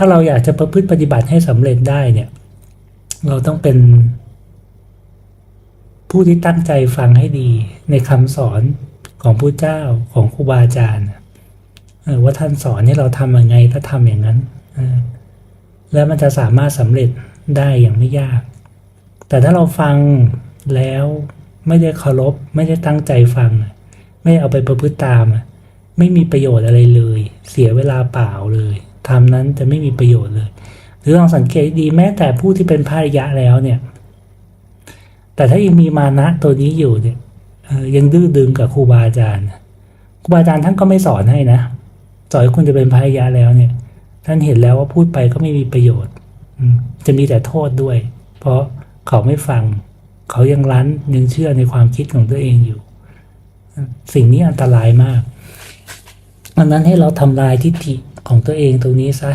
ถ้าเราอยากจะประพฤติปฏิบัติให้สำเร็จได้เนี่ย เราต้องเป็น ผู้ที่ตั้งใจฟังให้ดีในคำสอนของผู้เจ้าของครูบาอาจารย์ว่าท่านสอนให้เราทำยังไงก็ทำอย่างนั้น แล้วมันจะสามารถสำเร็จได้อย่างไม่ยาก แต่ถ้าเราฟังแล้วไม่ได้เคารพไม่ได้ตั้งใจฟัง ไม่เอาไปประพฤติตาม ไม่มีประโยชน์อะไรเลย เสียเวลาเปล่าเลย ทำนั้นจะไม่มีประโยชน์เลย หรือลองสังเกตดีแม้แต่ผู้ที่เป็นพระอริยะแล้วเนี่ย แต่ถ้ายังมีมานะตัวนี้อยู่เนี่ยยังดื้อดึงกับครูบาอาจารย์ครูบาอาจารย์ท่านก็ไม่สอนให้นะสอนคุณจะเป็นพระอริยะแล้วเนี่ย ท่านเห็นแล้วว่าพูดไปก็ไม่มีประโยชน์จะมีแต่โทษด้วย เพราะเขาไม่ฟัง เขายังรั้นยังเชื่อในความคิดของตัวเองอยู่ สิ่งนี้อันตรายมากอันนั้นให้เราทำลายทิฏฐิ ของตัวเองตรงนี้ซะ